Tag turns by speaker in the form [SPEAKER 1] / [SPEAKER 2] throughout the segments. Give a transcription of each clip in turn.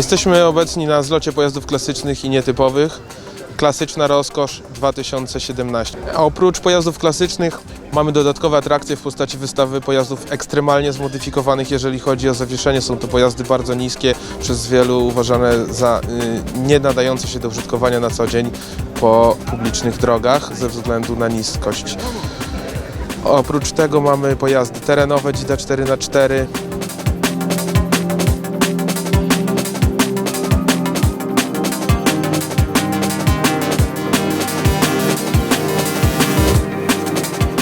[SPEAKER 1] Jesteśmy obecni na zlocie pojazdów klasycznych i nietypowych. Klasyczna rozkosz 2017. A oprócz pojazdów klasycznych mamy dodatkowe atrakcje w postaci wystawy pojazdów ekstremalnie zmodyfikowanych, jeżeli chodzi o zawieszenie. Są to pojazdy bardzo niskie, przez wielu uważane za y, nie nadające się do użytkowania na co dzień po publicznych drogach ze względu na niskość. Oprócz tego mamy pojazdy terenowe Dzida 4x4,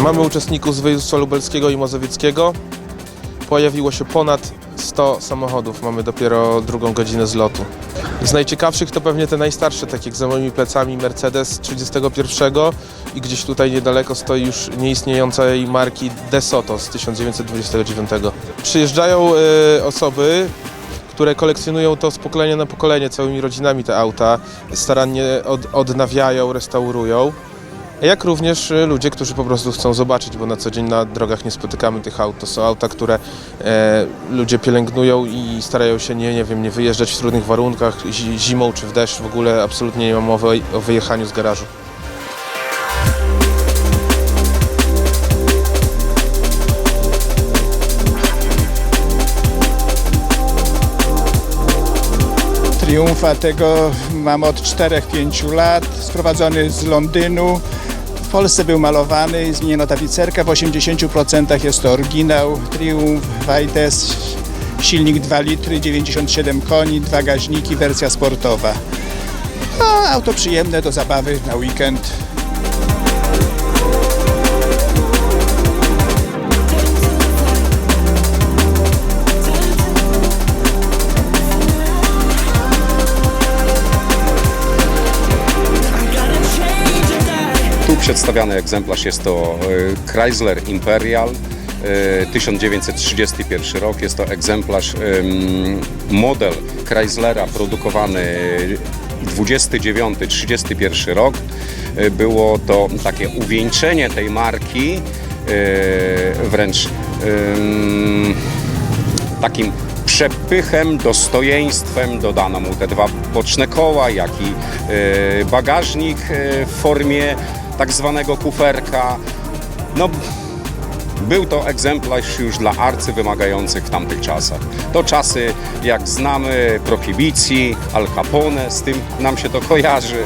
[SPEAKER 1] Mamy uczestników z województwa lubelskiego i mazowieckiego. Pojawiło się ponad 100 samochodów. Mamy dopiero drugą godzinę zlotu. Z najciekawszych to pewnie te najstarsze, tak jak za moimi plecami Mercedes 31 i gdzieś tutaj niedaleko stoi już nieistniejącej marki DeSoto z 1929. Przyjeżdżają y, osoby, które kolekcjonują to z pokolenia na pokolenie, całymi rodzinami te auta, starannie od, odnawiają, restaurują. Jak również y, ludzie, którzy po prostu chcą zobaczyć, bo na co dzień na drogach nie spotykamy tych aut. To są auta, które e, ludzie pielęgnują i starają się nie, nie wiem, nie wyjeżdżać w trudnych warunkach zi- zimą czy w deszcz. W ogóle absolutnie nie ma mowy o wyjechaniu z garażu.
[SPEAKER 2] Triumfa tego mam od 4-5 lat, sprowadzony z Londynu. W Polsce był malowany, zmieniono tapicerkę, w 80% jest to oryginał. Triumph Vites, silnik 2 litry, 97 koni, dwa gaźniki, wersja sportowa. No, auto przyjemne do zabawy na weekend.
[SPEAKER 3] Przedstawiany egzemplarz jest to e, Chrysler Imperial. e, 1931 rok. Jest to egzemplarz, em, model Chryslera produkowany 29-31 rok. E, Było to takie uwieńczenie tej marki, e, wręcz takim przepychem, dostojeństwem dodano mu te dwa boczne koła, jak i e, bagażnik e, w formie tak zwanego kuferka. No, był to egzemplarz już dla arcy wymagających w tamtych czasach. To czasy, jak znamy, prohibicji, Al Capone, z tym nam się to kojarzy.